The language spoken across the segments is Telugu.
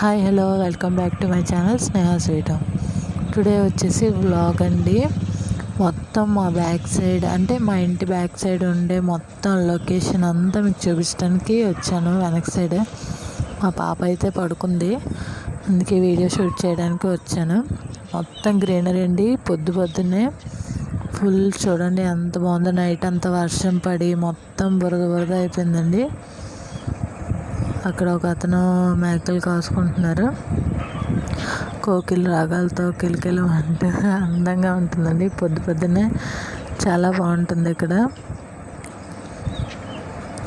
Hi hello welcome back to my channel Sneha sweet today వచ్చేసి వ్లాగ్ అండి. మొత్తం మా బ్యాక్ సైడ్ అంటే మా ఇంటి బ్యాక్ సైడ్ ఉండే మొత్తం లొకేషన్ అంతా మీకు చూపించడానికి వచ్చాను వెనక్ సైడ్. మా పాప అయితే పడుకుంది. అందుకే వీడియో షూట్ చేయడానికి వచ్చాను. మొత్తం గ్రీనరీ అండి. పొద్దు పొద్దున్నే ఫుల్ చూడండి ఎంత బాగుందో నైట్ అంతా వర్షం పడి మొత్తం బురద బురద అయిపోయిందండి. అక్కడ ఒక అతను మేకలు కాసుకుంటున్నారు. కోకిల రాగాలతో కిలకిల అంటే అందంగా ఉంటుందండి. పొద్దు పొద్దునే చాలా బాగుంటుంది ఇక్కడ.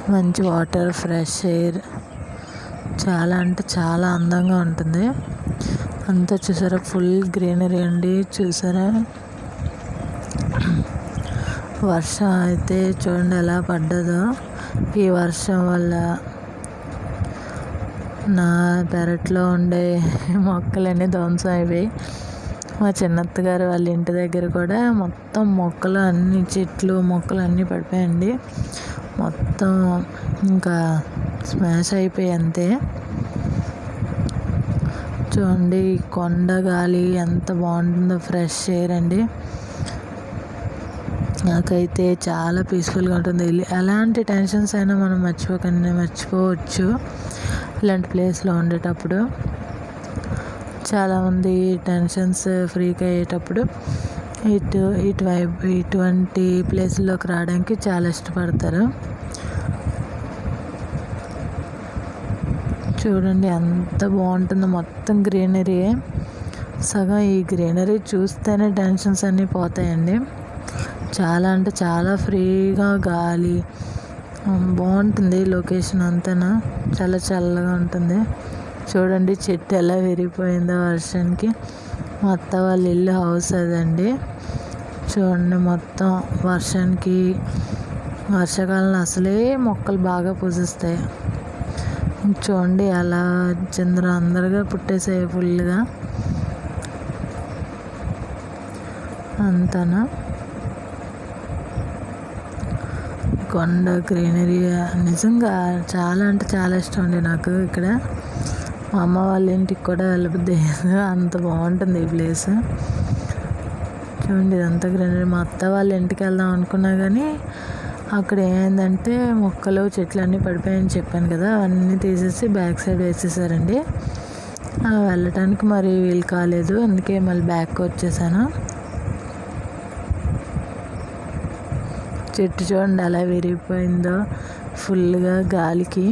మంచి వాటర్ ఫ్రెష్ ఎయిర్. చాలా అంటే చాలా అందంగా ఉంటుంది. అంతా చూసారా? ఫుల్ గ్రీనరీ అండి. చూసారా? వర్షం అయితే చూడండి ఎలా పడ్డదో. ఈ వర్షం వల్ల నా పెరట్లో ఉండే మొక్కలన్నీ ధ్వంసం అయిపోయి మా చిన్నత్తగారు వాళ్ళ ఇంటి దగ్గర కూడా మొత్తం మొక్కలు అన్ని చెట్లు మొక్కలు అన్నీ పడిపోయండి మొత్తం ఇంకా స్మాష్ అయిపోయి అంతే. చూడండి కొండ గాలి ఎంత బాగుంటుందో ఫ్రెష్ ఎయిర్ అండి. నాకైతే చాలా పీస్ఫుల్గా ఉంటుంది. ఎలాంటి టెన్షన్స్ అయినా మనం మర్చిపోకుండా మర్చిపోవచ్చు. ఇలాంటి ప్లేస్లో ఉండేటప్పుడు చాలామంది టెన్షన్స్ ఫ్రీగా అయ్యేటప్పుడు ఇటు ఇటువైపు ఇటువంటి ప్లేస్లోకి రావడానికి చాలా ఇష్టపడతారు. చూడండి ఎంత బాగుంటుందో మొత్తం గ్రీనరీ సగం ఈ గ్రీనరీ చూస్తేనే టెన్షన్స్ అన్నీ పోతాయండి. చాలా అంటే చాలా ఫ్రీగా గాలి బాగుంటుంది లొకేషన్ అంతా చాలా చల్లగా ఉంటుంది. చూడండి చెట్టు ఎలా విరిగిపోయిందో వర్షానికి. మా అత్త వాళ్ళ ఇల్లు హౌస్ అదండి. చూడండి మొత్తం వర్షానికి వర్షాకాలంలో అసలే మొక్కలు బాగా పూజిస్తాయి. చూడండి అలా చంద్ర అందరుగా పుట్టేసాయి ఫుల్గా. అంతనా? కొండ గ్రీనరీ నిజంగా చాలా అంటే చాలా ఇష్టం అండి నాకు ఇక్కడ. మా అమ్మ వాళ్ళ ఇంటికి కూడా వెళ్ళబుద్ది అంత బాగుంటుంది ఈ ప్లేస్. చూడండి ఇదంతా గ్రీనరీ. మా అత్త వాళ్ళ ఇంటికి వెళ్దాం అనుకున్నా కానీ అక్కడ ఏమైందంటే మొక్కలు చెట్లు అన్నీ పడిపోయాయని చెప్పాను కదా అవన్నీ తీసేసి బ్యాక్ సైడ్ వేసేసారండి. వెళ్ళటానికి మరి వీలు కాలేదు. అందుకే మళ్ళీ బ్యాక్ వచ్చేసాను. చెట్టు చూడండి అలా విరిగిపోయిందో ఫుల్గా గాలికి.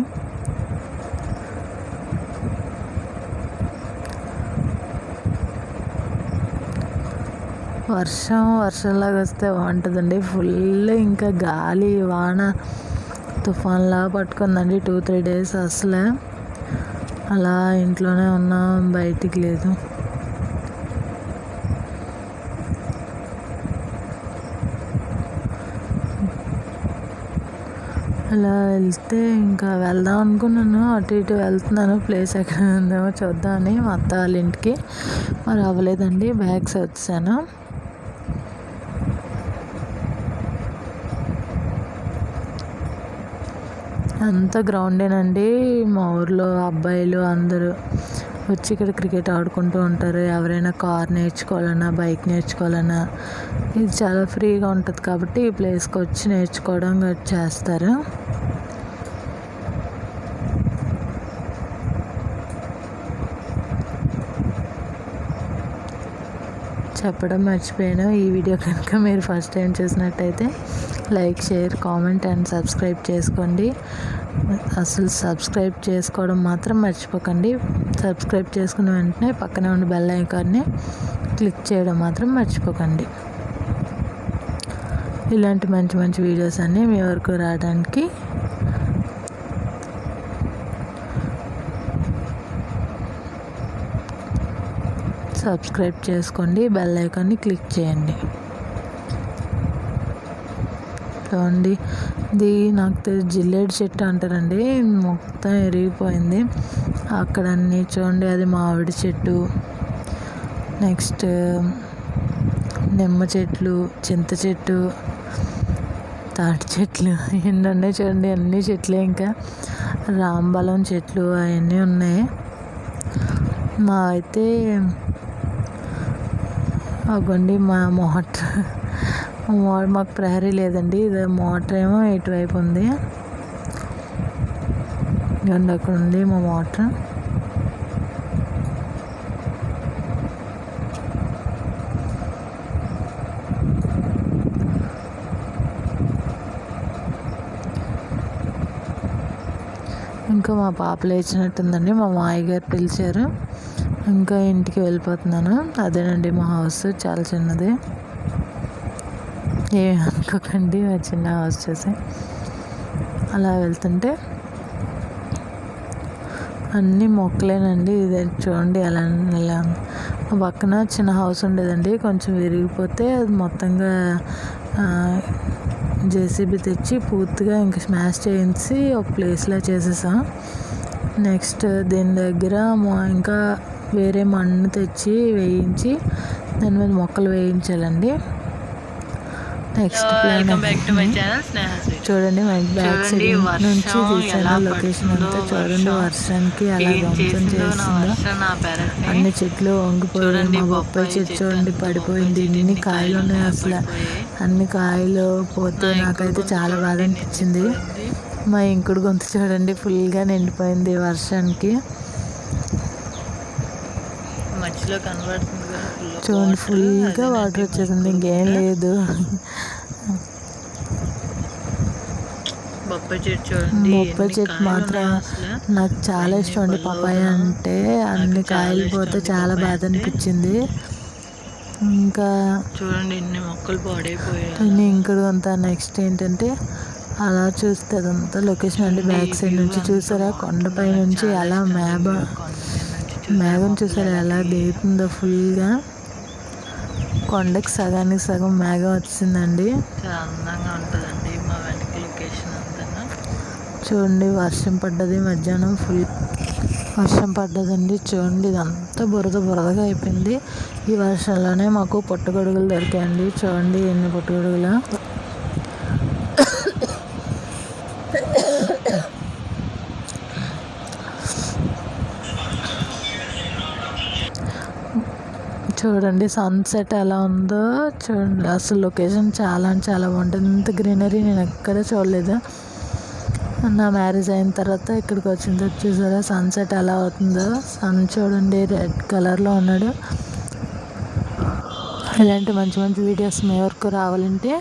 వర్షం వర్షంలాగా వస్తే బాగుంటుందండి. ఫుల్ ఇంకా గాలి వాన తుఫాన్లా పట్టుకుందండి. టూ త్రీ డేస్ అసలే. అలా ఇంట్లోనే ఉన్నాం బయటికి లేదు. అలా వెళ్తే ఇంకా వెళ్దాం అనుకున్నాను. అటు ఇటు వెళ్తున్నాను. ప్లేస్ ఎక్కడ ఉందో చూద్దామని మా అత్త వాళ్ళ ఇంటికి. మరి అవ్వలేదండి. బ్యాగ్స్ వచ్చాను అంత గ్రౌండేనండి మా ఊర్లో. అబ్బాయిలు అందరూ. వచ్చి ఇక్కడ క్రికెట్ ఆడుకుంటూ ఉంటారు. ఎవరైనా కార్ నేర్చుకోవాలన్నా బైక్ నేర్చుకోవాలన్నా ఇది చాలా ఫ్రీగా ఉంటుంది కాబట్టి ఈ ప్లేస్కి వచ్చి నేర్చుకోవడం చేస్తారు. చెప్పడం మర్చిపోయాను. ఈ వీడియో కనుక మీరు ఫస్ట్ టైం చూసినట్టయితే like share comment and subscribe చేసుకోండి. అసలు సబ్స్క్రైబ్ చేసుకోవడం మాత్రం మర్చిపోకండి. సబ్స్క్రైబ్ చేసుకున్న వెంటనే పక్కనే ఉన్న బెల్ ఐకాన్ని క్లిక్ చేయడం మాత్రం మర్చిపోకండి. ఇలాంటి మంచి మంచి వీడియోస్ అన్నీ మీ వరకు రావడానికి సబ్స్క్రైబ్ చేసుకోండి. బెల్ ఐకాన్ని క్లిక్ చేయండి. చూడండి ఇది నాకు తెలిసి జిల్లేడు చెట్టు అంటారండి. మొత్తం ఎరిగిపోయింది. అక్కడ అన్నీ చూడండి అది మామిడి చెట్టు. నెక్స్ట్ నిమ్మ చెట్లు చింత చెట్టు తాటి చెట్లు ఏంటంటే చూడండి అన్ని చెట్లే ఇంకా. రాంబలం చెట్లు అవన్నీ ఉన్నాయి. మా అయితే అవ్వండి మా మోటర్ మాకు ప్రహరీ లేదండి. ఇది మోటర్ ఏమో ఇటువైపు ఉంది. ఇవ్వండి అక్కడ ఉంది మా మోటార్ ఇంకా మా పాప లేచినట్టుందండి. మా మాయ గారు పిలిచారు. ఇంకా ఇంటికి వెళ్ళిపోతున్నాను. అదేనండి మా హౌస్ చాలా చిన్నది. అనుకోకండి చిన్న హౌస్ చేసి. అలా వెళ్తుంటే అన్ని మొక్కలేనండి. ఇది చూడండి ఎలా ఎలా. పక్కన చిన్న హౌస్ ఉండేదండి. కొంచెం విరిగిపోతే అది మొత్తంగా జేసీబీ తెచ్చి పూర్తిగా ఇంకా స్మాష్ చేయించి ఒక ప్లేస్లో చేసేసాం. నెక్స్ట్ దీని దగ్గర ఇంకా వేరే మన్ను తెచ్చి వేయించి దాని మీద మొక్కలు వేయించాలండి. నెక్స్ట్ ప్లాన్ స్వీట్ చూడండి మా బ్యాక్ చూడండి సైడ్ నుంచి తీసాను లొకేషన్ అంతా చూడండి వర్షం. వర్షానికి అలా ధ్వంసం చేస్తుందో అన్ని చెట్లు వంగిపోయాయి మా బొప్పాయి చెట్టు చూడండి పడిపోయింది చెట్టు కాయలు ఉన్నాయి అసలు. అన్ని కాయలు పోతే నాకైతే చాలా బాధ అనిపించింది. మా ఇంకుడు గొంతు చూడండి ఫుల్గా నిండిపోయింది వర్షానికి మధ్యలో కనబడుతుంది చూడండి. ఫుల్గా వాటర్ వచ్చేసింది. ఇంకేం లేదు. బొప్పాయి చెట్టు మాత్రం నాకు చాలా ఇష్టం అండి పళ్ళు పపాయ అవునా? అంటే. అన్ని కాయలు పోతే చాలా బాధ. అనిపించింది. ఇంకా చూడండి ఎన్ని మొక్కలు పాడైపోయాయి. ఇంకడు అంతా నెక్స్ట్ ఏంటంటే అలా చూస్తే అదంతా లొకేషన్ అండి. బ్యాక్ సైడ్ నుంచి చూసారా? కొండపై నుంచి అలా మేఘ మేఘం చూసారా? ఎలా దిగుతుందో ఫుల్గా కొండకి సగానికి సగం మేఘం వచ్చిందండి. చాలా అందంగా ఉంటుందండి మా వెనక లొకేషన్ అంతా. చూడండి వర్షం పడ్డది మధ్యాహ్నం ఫుల్ వర్షం పడ్డదండి చూడండి ఇదంతా బురద బురదగా అయిపోయింది. ఈ వర్షంలోనే మాకు పుట్టగొడుగులు దొరికాయండి. చూడండి ఎన్ని పుట్టగొడుగులు. చూడండి సన్సెట్ ఎలా ఉందో. చూడండి అసలు లొకేషన్ చాలా అంటే చాలా బాగుంటుంది. ఇంత గ్రీనరీ నేను ఎక్కడ చూడలేదు. నా మ్యారేజ్ అయిన తర్వాత ఇక్కడికి వచ్చిన తర్వాత చూసారా సన్సెట్ ఎలా అవుతుందో. సన్ చూడండి రెడ్ కలర్లో ఉన్నాడు. ఇలాంటి మంచి మంచి వీడియోస్ మీ వరకు రావాలంటే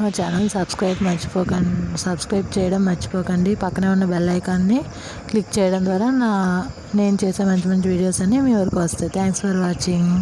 మా ఛానల్ సబ్స్క్రైబ్ మర్చిపోకండి సబ్స్క్రైబ్ చేయడం మర్చిపోకండి. పక్కనే ఉన్న బెల్ ఐకాన్ని క్లిక్ చేయడం ద్వారా నా నేను చేసే మంచి మంచి వీడియోస్ అన్నీ మీ వరకు వస్తాయి. Thanks for watching